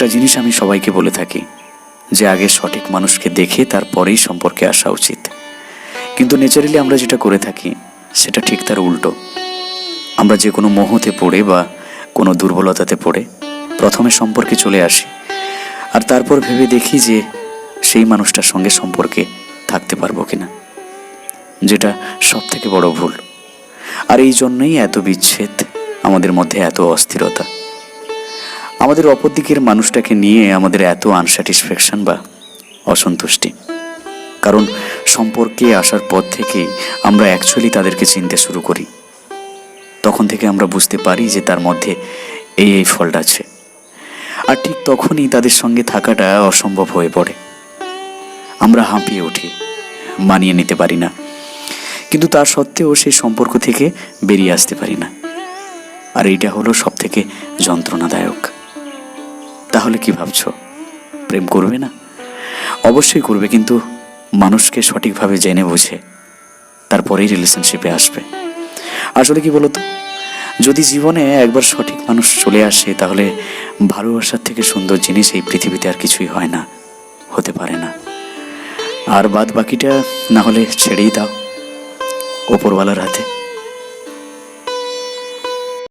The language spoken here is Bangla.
একটা জিনিস আমি সবাইকে বলে থাকি, যে আগে সঠিক মানুষকে দেখে তারপরেই সম্পর্কে আসা উচিত। কিন্তু নেচারালি আমরা যেটা করে থাকি, সেটা ঠিক তার উল্টো। আমরা যে কোনো মোহতে পড়ে বা কোনো দুর্বলতাতে পড়ে, প্রথমে সম্পর্কে চলে আসি, আর তারপর ভেবে দেখি যে সেই মানুষটার সঙ্গে সম্পর্কে থাকতে পারব কিনা, যেটা সব থেকে বড় ভুল। আর এই জন্যই এত বিচ্ছেদ আমাদের মধ্যে এত অস্থিরতা। আমাদের অপর দিকের মানুষটাকে নিয়ে আমাদের এত আনস্যাটিসফ্যাকশন বা অসন্তুষ্টি। কারণ সম্পর্কে আসার পর থেকেই আমরা অ্যাকচুয়ালি তাদেরকে চিনতে শুরু করি। তখন থেকে আমরা বুঝতে পারি যে তার মধ্যে এই এই ফল্ট আছে। আর ঠিক তখনই তাদের সঙ্গে থাকাটা অসম্ভব হয়ে পড়ে। আমরা হাঁপিয়ে উঠি, মানিয়ে নিতে পারি না। কিন্তু তার সত্ত্বেও সেই সম্পর্ক থেকে বেরিয়ে আসতে পারি না। আর এইটা হলো সব থেকে যন্ত্রণাদায়ক। তাহলে কি ভাবছ? প্রেম করবে না? অবশ্যই করবে, কিন্তু মানুষকে সঠিকভাবে জেনে বুঝে তারপরেই রিলেশনশিপে আসবে। আসলে কি বলতো? যদি জীবনে একবার সঠিক মানুষ চলে আসে, তাহলে ভালোবাসার থেকে সুন্দর জিনিস এই পৃথিবীতে আর কিছুই হয় না, হতে পারে না। আর বাদ বাকিটা না হলে ছেড়েই দাও, ওপরওয়ালার হাতে।